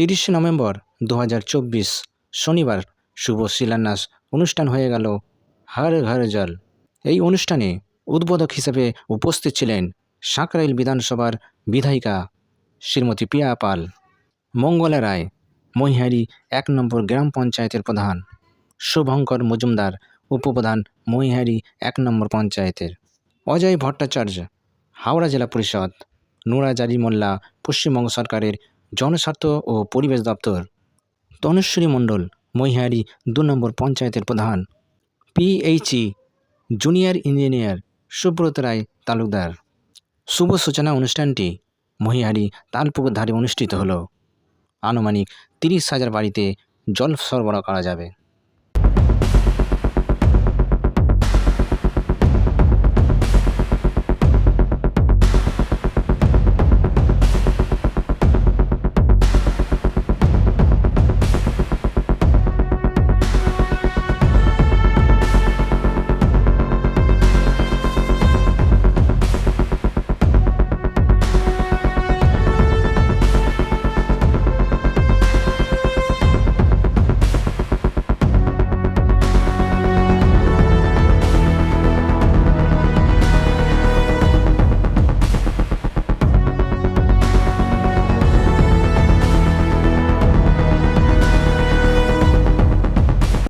তিরিশে নভেম্বর দু হাজার চব্বিশ শনিবার শুভ শিলান্যাস অনুষ্ঠান হয়ে গেল হর ঘর জল। এই অনুষ্ঠানে উদ্বোধক হিসেবে উপস্থিত ছিলেন সাঁকরাইল বিধানসভার বিধায়িকা শ্রীমতী পিয়া পাল, মঙ্গলা রায় মহিহারি এক নম্বর গ্রাম পঞ্চায়েতের প্রধান, শুভঙ্কর মজুমদার, উপপ্রধান মহিহারি এক নম্বর পঞ্চায়েতের, অজয় ভট্টাচার্য, হাওড়া জেলা পরিষদ, নুরাজারি মোল্লা, পশ্চিমবঙ্গ সরকারের জনস্বার্থ ও পরিবেশ দপ্তর। তনেশ্বরী মণ্ডল মহিহারি দু নম্বর পঞ্চায়েতের প্রধান। PHE junior engineer Subrata Ray Talukdar. শুভ সূচনা অনুষ্ঠানটি মহিহারি তালপুকুর ধারে অনুষ্ঠিত হলো। আনুমানিক তিরিশ হাজার বাড়িতে জল সরবরাহ করা যাবে।